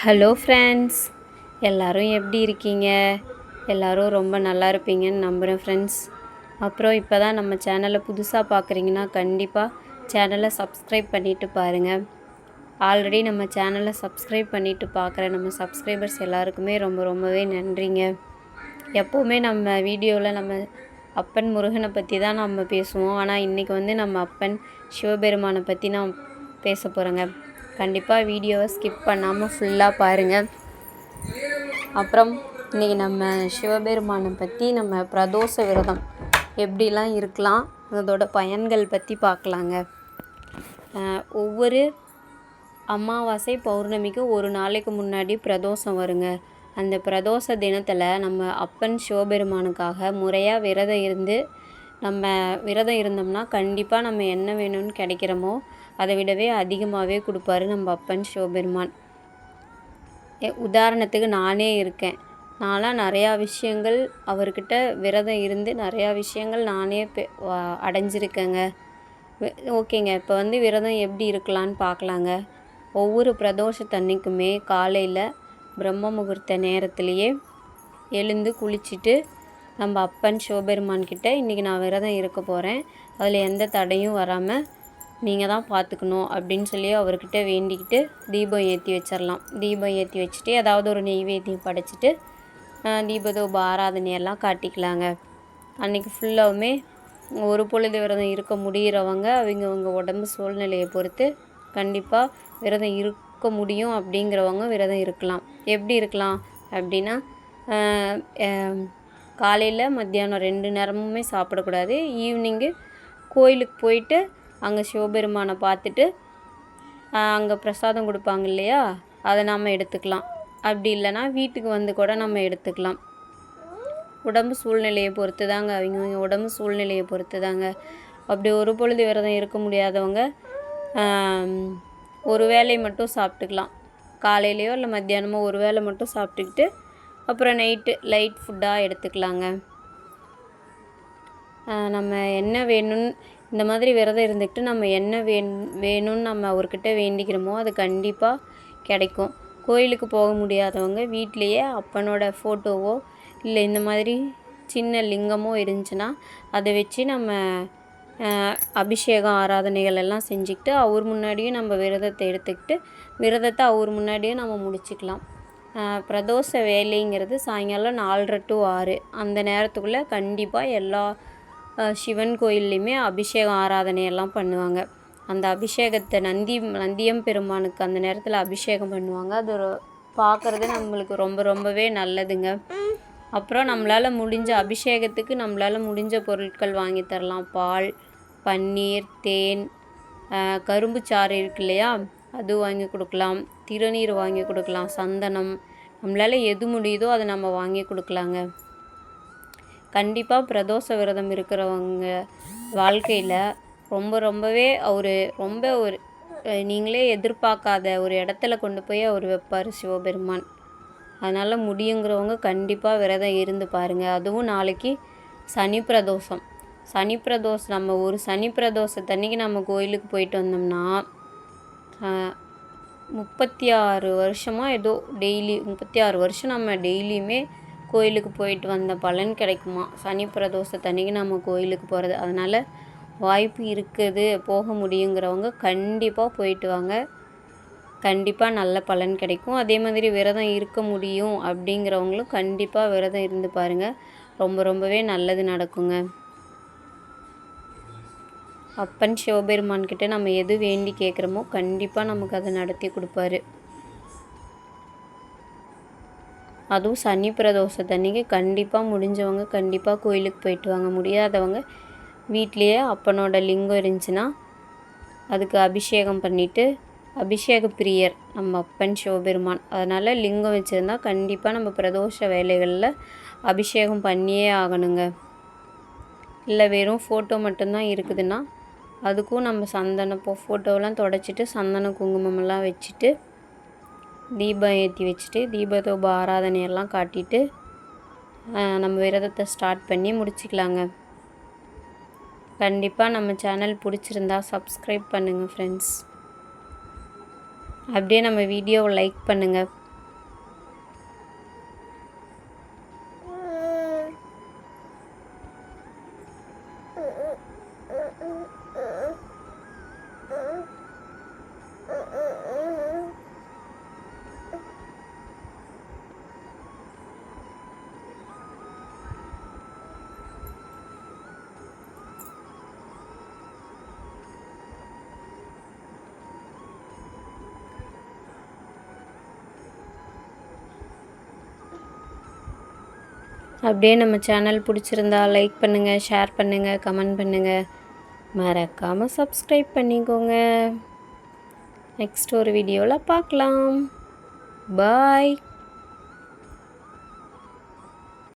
Hello friends எல்லோரும் எப்படி இருக்கீங்க? எல்லோரும் ரொம்ப நல்லா இருப்பீங்கன்னு நம்புகிறேன் ஃப்ரெண்ட்ஸ் அப்புறம் இப்போ தான் நம்ம சேனலை புதுசாக பார்க்குறீங்கன்னா கண்டிப்பாக சேனலை சப்ஸ்கிரைப் பண்ணிவிட்டு பாருங்கள் ஆல்ரெடி நம்ம சேனலை சப்ஸ்கிரைப் பண்ணிவிட்டு பார்க்குற நம்ம சப்ஸ்கிரைபர்ஸ் எல்லாருக்குமே ரொம்ப ரொம்பவே நன்றிங்க. எப்போவுமே நம்ம வீடியோவில் நம்ம அப்பன் முருகனை பற்றி தான் நம்ம பேசுவோம். ஆனால் இன்றைக்கி வந்து நம்ம அப்பன் சிவபெருமானை பற்றி நான் பேச போகிறேங்க கண்டிப்பாக வீடியோவை ஸ்கிப் பண்ணாமல் ஃபுல்லாக பாருங்கள் அப்புறம் இன்றைக்கி நம்ம சிவபெருமானை பற்றி நம்ம பிரதோஷ விரதம் எப்படிலாம் இருக்கலாம் அதோட பயன்கள் பற்றி பார்க்கலாங்க. ஒவ்வொரு அமாவாசை பௌர்ணமிக்கு ஒரு நாளைக்கு முன்னாடி பிரதோஷம் வருங்க. அந்த பிரதோஷ தினத்தில் நம்ம அப்பன் சிவபெருமானுக்காக முறையாக விரதம் இருந்து நம்ம விரதம் இருந்தோம்னா கண்டிப்பாக நம்ம என்ன வேணும்னு கிடைக்கிறோமோ அதை விடவே அதிகமாகவே கொடுப்பாரு நம்ம அப்பன் சிவபெருமான். உதாரணத்துக்கு நானே இருக்கேன். நான்லாம் நிறையா விஷயங்கள் அவர்கிட்ட விரதம் இருந்து நிறையா விஷயங்கள் நானே வா- அடைஞ்சிருக்கேங்க. ஓகேங்க இப்போ வந்து விரதம் எப்படி இருக்கலான்னு பார்க்கலாங்க ஒவ்வொரு பிரதோஷத்தன்னைக்குமே காலையில் பிரம்ம முகூர்த்த நேரத்துலேயே எழுந்து குளிச்சுட்டு நம்ம அப்பன் சிவபெருமான்கிட்ட இன்றைக்கி நான் விரதம் இருக்க போகிறேன் அதில் எந்த தடையும் வராமல் நீங்கள் தான் பார்த்துக்கணும் அப்படின்னு சொல்லி அவர்கிட்ட வேண்டிக்கிட்டு தீபம் ஏற்றி வச்சிடலாம் தீபம் ஏற்றி வச்சுட்டு ஏதாவது ஒரு நெய்வேத்தியம் படைச்சிட்டு தீபதோப ஆராதனையெல்லாம் காட்டிக்கலாங்க. அன்றைக்கி ஃபுல்லாகவுமே ஒரு பொழுது விரதம் இருக்க முடிகிறவங்க அவங்க அவங்க உடம்பு சூழ்நிலையை பொறுத்து கண்டிப்பாக விரதம் இருக்க முடியும் அப்படிங்கிறவங்க விரதம் இருக்கலாம். எப்படி இருக்கலாம் அப்படின்னா காலையில் மத்தியானம் ரெண்டு நேரமுமே சாப்பிடக்கூடாது. ஈவினிங்கு கோயிலுக்கு போயிட்டு அங்கே சிவபெருமானை பார்த்துட்டு அங்கே பிரசாதம் கொடுப்பாங்க இல்லையா? அதை நாம் எடுத்துக்கலாம். அப்படி இல்லைன்னா வீட்டுக்கு வந்து கூட நம்ம எடுத்துக்கலாம். உடம்பு சூழ்நிலையை பொறுத்து தாங்க அவங்கவுங்க உடம்பு சூழ்நிலையை பொறுத்து தாங்க அப்படி ஒரு பொழுது விரதம் இருக்க முடியாதவங்க ஒரு வேலையை மட்டும் சாப்பிட்டுக்கலாம். காலையிலையோ இல்லை மத்தியானமோ ஒரு வேளை மட்டும் சாப்பிட்டுக்கிட்டு அப்புறம் நைட்டு லைட் ஃபுட்டாக எடுத்துக்கலாங்க. நம்ம என்ன வேணும்னு இந்த மாதிரி விரதம் இருந்துக்கிட்டு நம்ம என்ன வேண் வேணும்னு நம்ம அவர்கிட்ட வேண்டிக்கிறோமோ அது கண்டிப்பாக கிடைக்கும். கோயிலுக்கு போக முடியாதவங்க வீட்டிலையே அப்பனோட ஃபோட்டோவோ இல்லை இந்த மாதிரி சின்ன லிங்கமோ இருந்துச்சுன்னா அதை வச்சு நம்ம அபிஷேகம் ஆராதனைகள் எல்லாம் செஞ்சுக்கிட்டு அவர் முன்னாடியும் நம்ம விரதத்தை எடுத்துக்கிட்டு விரதத்தை அவர் முன்னாடியும் நம்ம முடிச்சுக்கலாம். பிரதோஷ வேலைங்கிறது சாயங்காலம் நாலரை டு ஆறு. அந்த நேரத்துக்குள்ளே கண்டிப்பாக எல்லா சிவன் கோயில்லையுமே அபிஷேகம் ஆராதனையெல்லாம் பண்ணுவாங்க. அந்த அபிஷேகத்தை நந்தி நந்தியம் பெருமானுக்கு அந்த நேரத்தில் அபிஷேகம் பண்ணுவாங்க. அது பார்க்குறது நம்மளுக்கு ரொம்ப ரொம்பவே நல்லதுங்க. அப்புறம் நம்மளால் முடிஞ்ச அபிஷேகத்துக்கு நம்மளால் முடிஞ்ச பொருட்கள் வாங்கி தரலாம். பால் பன்னீர் தேன் கரும்பு சாறு இருக்கு இல்லையா? அது வாங்கி கொடுக்கலாம். திருநீர் வாங்கி கொடுக்கலாம் சந்தனம். நம்மளால் எது முடியுதோ அதை நம்ம வாங்கி கொடுக்கலாங்க. கண்டிப்பாக பிரதோஷ விரதம் இருக்கிறவங்க வாழ்க்கையில் ரொம்ப ரொம்பவே அவர் ரொம்ப ஒரு நீங்களே எதிர்பார்க்காத ஒரு இடத்துல கொண்டு போய் அவர் வைப்பார் சிவபெருமான். அதனால் முடியுங்கிறவங்க கண்டிப்பாக விரதம் இருந்து பாருங்கள் அதுவும் நாளைக்கு சனி பிரதோஷம். சனி பிரதோஷம் நம்ம ஒரு சனி பிரதோஷத்தன்னைக்கு நம்ம கோயிலுக்கு போயிட்டு வந்தோம்னா முப்பத்தி ஆறு வருஷமாக ஏதோ டெய்லி முப்பத்தி ஆறு வருஷம் நம்ம டெய்லியுமே கோயிலுக்கு போயிட்டு வந்த பலன் கிடைக்குமா? சனி பிரதோஷத்தன்னைக்கு நம்ம கோயிலுக்கு போகிறது அதனால் வாய்ப்பு இருக்குது. போக முடியுங்கிறவங்க கண்டிப்பாக போயிட்டு வாங்க. கண்டிப்பாக நல்ல பலன் கிடைக்கும். அதே மாதிரி விரதம் இருக்க முடியும் அப்படிங்கிறவங்களும் கண்டிப்பாக விரதம் இருந்து பாருங்கள் ரொம்ப ரொம்பவே நல்லது நடக்குங்க. அப்பன் சிவபெருமான்கிட்ட நம்ம எது வேண்டி கேட்குறோமோ கண்டிப்பாக நமக்கு அதை நடத்தி கொடுப்பாரு. அதுவும் சனி பிரதோஷத்தன்னைக்கு கண்டிப்பாக முடிஞ்சவங்க கண்டிப்பாக கோயிலுக்கு போயிட்டு வாங்க. முடியாதவங்க வீட்லேயே அப்பனோட லிங்கம் இருந்துச்சுன்னா அதுக்கு அபிஷேகம் பண்ணிவிட்டு அபிஷேக பிரியர் நம்ம அப்பன் சிவபெருமான். அதனால் லிங்கம் வச்சுருந்தா கண்டிப்பாக நம்ம பிரதோஷ வேலைகளில் அபிஷேகம் பண்ணியே ஆகணுங்க. இல்லை வெறும் ஃபோட்டோ மட்டும்தான் இருக்குதுன்னா அதுக்கும் நம்ம சந்தனம் இப்போ ஃபோட்டோவெல்லாம் தொடச்சிட்டு சந்தன குங்குமமெல்லாம் வச்சுட்டு தீபம் ஏற்றி வச்சுட்டு தீபதோப ஆராதனையெல்லாம் காட்டிட்டு நம்ம விரதத்தை ஸ்டார்ட் பண்ணி முடிச்சுக்கலாங்க. கண்டிப்பாக நம்ம சேனல் பிடிச்சிருந்தா சப்ஸ்கிரைப் பண்ணுங்கள் ஃப்ரெண்ட்ஸ் அப்படியே நம்ம வீடியோவை லைக் பண்ணுங்கள் அப்படியே நம்ம சேனல் பிடிச்சிருந்தா லைக் பண்ணுங்கள் ஷேர் பண்ணுங்கள் கமெண்ட் பண்ணுங்கள் மறக்காமல் சப்ஸ்கிரைப் பண்ணிக்கோங்க. நெக்ஸ்ட் ஒரு வீடியோவில் பார்க்கலாம். பாய்